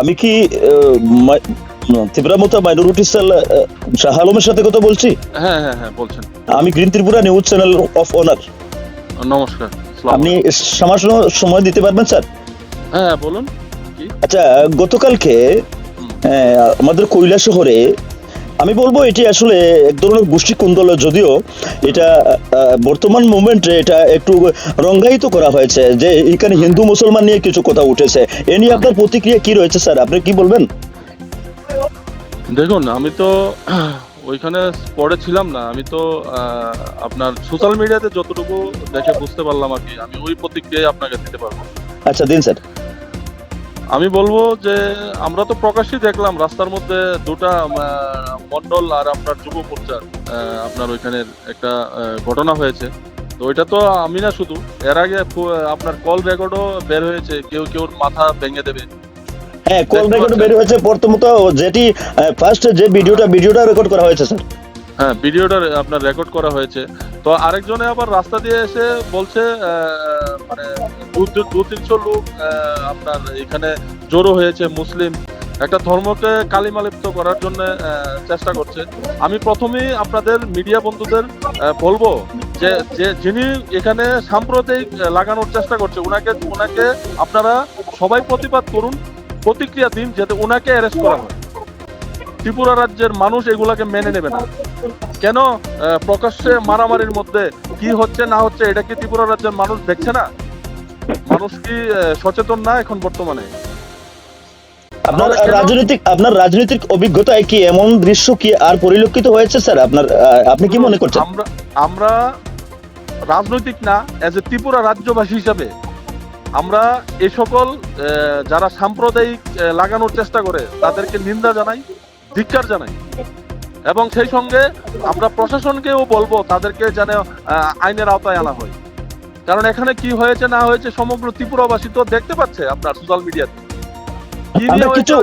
আমি কি ত্রিপুরা মতো মাইনরিটি সেল শাহ আলমের সাথে কথা বলছি? হ্যাঁ হ্যাঁ হ্যাঁ বলছেন। আমি green Tripura news channel of owner নমস্কার আপনি সামান্য সময় দিতে পারবেন স্যার? হ্যাঁ বলুন আচ্ছা গতকালকে আমাদের কৈলা শহরে আমি বলব এটি আসলে এক ধরনের গোষ্ঠী কুন্দল যদিও এটা বর্তমান মুভমেন্টে এটা একটু রঙ্গায়িত করা হয়েছে যে এখানে হিন্দু মুসলমান নিয়ে কিছু কথা উঠেছে। এ নিয়ে আপনার প্রতিক্রিয়া কি রয়েছে স্যার? আপনি কি বলবেন? দেখুন আমি তো ওইখানে পরে ছিলাম না। আমি তো আপনার সোশ্যাল মিডিয়াতে যতটুকু দেখে বুঝতে পারলাম আর কি আমি ওই প্রতিক্রিয়াই আপনাকে দিতে পারব। আচ্ছা দিন স্যার। আমি বলব যে আমরা তো প্রকাশ্যই দেখলাম রাস্তার মধ্যে দুটা মন্ডল আর আপনার যুব মোর্চার আপনার ওইখানের একটা ঘটনা হয়েছে। তো ওইটা তো আমি না শুধু এর আগে আপনার কল রেকর্ডও বের হয়েছে কেউ কেউ মাথা ভেঙে দেবে। হ্যাঁ কল রেকর্ড? বের হয়েছে প্রথমত যেটি ফার্স্ট যে ভিডিওটা ভিডিওটা রেকর্ড করা হয়েছে স্যার হ্যাঁ ভিডিওটা আপনার রেকর্ড করা হয়েছে। তো আরেকজনে আবার রাস্তা দিয়ে এসে বলছে আহ, মানে দু- তিনশো লোক আপনার এখানে জড়ো হয়েছে মুসলিম। একটা ধর্মকে কালিমালিপ্ত করার জন্য চেষ্টা করছে। আমি প্রথমেই আপনাদের মিডিয়া বন্ধুদের বলব যে যে যিনি এখানে সাম্প্রদায়িক আহ, লাগানোর চেষ্টা করছে ওনাকে ওনাকে আপনারা সবাই প্রতিবাদ করুন প্রতিক্রিয়া দিন যাতে ওনাকে অ্যারেস্ট করা হয়। ত্রিপুরা রাজ্যের মানুষ এগুলাকে মেনে নেবে না। কেন? প্রকাশ্যে মারামারির মধ্যে কি হচ্ছে না হচ্ছে এটা কি ত্রিপুরা রাজ্যের মানুষ দেখছে না? মানুষ কি সচেতন না এখন বর্তমানে? আপনার রাজনৈতিক আপনার রাজনৈতিক অভিজ্ঞতায় কি? এমন দৃশ্য কি আর পরিলক্ষিত হয়েছে স্যার? আপনার আপনি কি মনে করছেন? আমরা আমরা রাজনৈতিক না এজ এ ত্রিপুরা রাজ্যবাসী হিসাবে। আমরা এই সকল যারা সাম্প্রদায়িক লাগানোর চেষ্টা করে তাদেরকে নিন্দা জানাই ধিক্কার জানাই। এবং সেই সঙ্গে আমরা প্রশাসনকেও বলব তাদেরকে যেন আহ, আইনের আওতায় আনা হয়। কারণ এখানে কি হয়েছে না হয়েছে সমগ্র ত্রিপুরাবাসী তো দেখতে পাচ্ছে আপনার সোশ্যাল মিডিয়াতে আমরা কিছু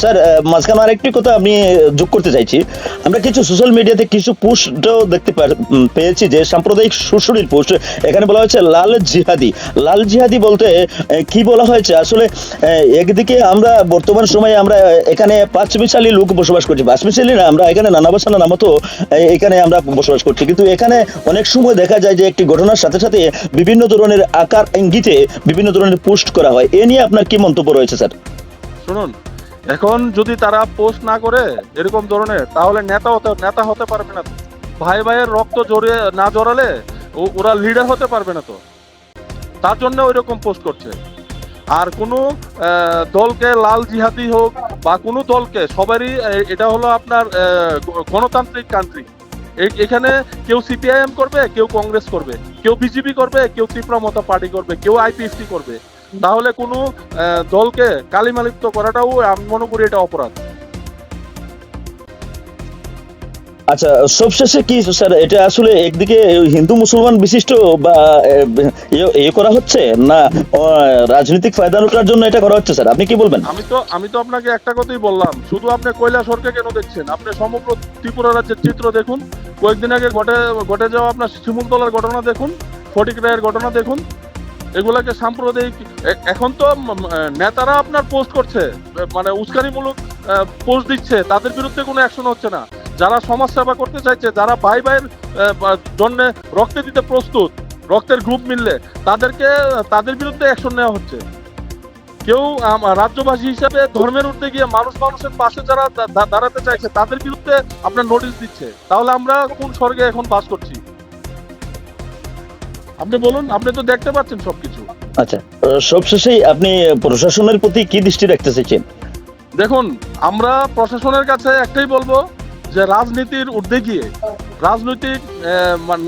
স্যার মাঝখানে আরেকটি কথা আমি যোগ করতে চাইছি। আমরা কিছু সোশ্যাল মিডিয়াতে কিছু পোস্টও দেখতে পেয়েছি যে সাম্প্রদায়িক সুশুরির পোস্ট এখানে বলা হয়েছে লাল জিহাদি। লাল জিহাদি বলতে কি বলা হয়েছে? আসলে একদিকে আমরা বর্তমান সময়ে আমরা এখানে পাঁচ মিশালি লোক বসবাস করছি। পাঁচ মিশালি না আমরা এখানে নানা বাসা নানা মতো এখানে আমরা বসবাস করছি। কিন্তু এখানে অনেক সময় দেখা যায় যে একটি ঘটনার সাথে সাথে বিভিন্ন ধরনের আকার ইঙ্গিতে বিভিন্ন ধরনের পোস্ট করা হয়। এ নিয়ে আপনার কি মন্তব্য রয়েছে স্যার? শুনুন, এখন যদি তারা পোস্ট না করে এরকম ধরনের, তাহলে নেতা হতে নেতা হতে পারবে না তো। ভাই ভাইয়ের রক্ত জড়িয়ে না জড়ালে ওরা লিডার হতে পারবে না তো। তার জন্য ওইরকম পোস্ট করছে। আর কোনো দলকে লাল জিহাদি হোক বা কোনো দলকে, সবারই এটা হলো আপনার গণতান্ত্রিক কান্ট্রি এখানে কেউ সিপিআইএম করবে, কেউ কংগ্রেস করবে, কেউ বিজেপি করবে, কেউ ত্রিপুরা মতো পার্টি করবে, কেউ আইপিএফটি করবে। তাহলে কোনো দলকে কালিমালিপ্ত করাটাও আমি মনে করি এটা অপরাধ। আচ্ছা সবশেষে কি স্যার এটা আসলে একদিকে হিন্দু মুসলমান বিশিষ্ট বা এ- করা হচ্ছে না রাজনৈতিক ফায়দা ওঠার জন্য এটা করা হচ্ছে স্যার? আপনি কি বলবেন? আমি তো আমি তো আপনাকে একটা কথাই বললাম শুধু আপনি কৈলাসহরকে কেন দেখছেন? আপনি সমগ্র ত্রিপুরা রাজ্যের চিত্র দেখুন কয়েকদিন আগে ঘটে ঘটে যাওয়া আপনার শিমুলতলার ঘটনা দেখুন ফটিক রায়ের ঘটনা দেখুন এগুলাকে সাম্প্রদায়িক এখন তো নেতারা আপনার পোস্ট করছে মানে উস্কানিমূলক পোস্ট দিচ্ছে, তাদের বিরুদ্ধে কোনো অ্যাকশন হচ্ছে না। যারা সমাজ সেবা করতে চাইছে, যারা ভাই ভাইয়ের জন্য রক্তে দিতে প্রস্তুত, রক্তের গ্রুপ মিললে, তাদেরকে, তাদের বিরুদ্ধে অ্যাকশন নেওয়া হচ্ছে। কেউ রাজ্যবাসী হিসেবে ধর্মের উঠতে গিয়ে মানুষ মানুষের পাশে যারা দাঁড়াতে চাইছে, তাদের বিরুদ্ধে আপনার নোটিশ দিচ্ছে। তাহলে আমরা কোন স্বর্গে এখন বাস করছি? আপনি বলুন আপনি তো দেখতে পাচ্ছেন সবকিছু। আচ্ছা আহ, সবশেষেই আপনি প্রশাসনের প্রতি কি দৃষ্টি রাখতে চাইছেন? দেখুন আমরা প্রশাসনের কাছে একটাই বলব যে রাজনীতির ঊর্ধ্বে গিয়ে রাজনৈতিক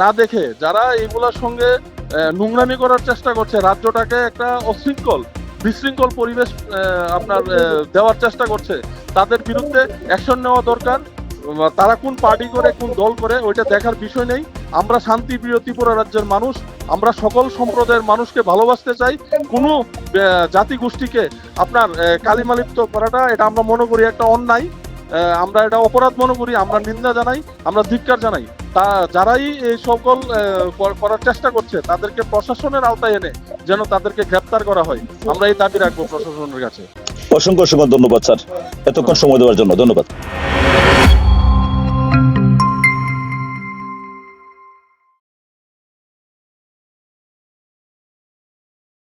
না দেখে যারা এইগুলোর সঙ্গে নোংরামি করার চেষ্টা করছে রাজ্যটাকে একটা অশৃঙ্খল বিশৃঙ্খল পরিবেশ আপনার দেওয়ার চেষ্টা করছে তাদের বিরুদ্ধে অ্যাকশন নেওয়া দরকার। তারা কোন পার্টি করে কোন দল করে ওইটা দেখার বিষয় নেই। আমরা শান্তি শান্তিপ্রিয় ত্রিপুরা রাজ্যের মানুষ আমরা সকল সম্প্রদায়ের মানুষকে ভালোবাসতে চাই। কোনো আহ, জাতি গোষ্ঠীকে আপনার কালিমালিপ্ত করাটা এটা আমরা মনে করি একটা অন্যায়। আমরা এটা অপরাধ মনে করি আমরা নিন্দা জানাই আমরা ধিক্কার জানাই। তা যারাই এই সকল করার চেষ্টা করছে তাদেরকে প্রশাসনের আওতায় এনে যেন তাদেরকে গ্রেপ্তার করা হয় আমরা এই দাবি রাখব প্রশাসনের কাছে। অসংখ্য অসংখ্য ধন্যবাদ স্যার। এতক্ষণ সময় দেওয়ার জন্য ধন্যবাদ।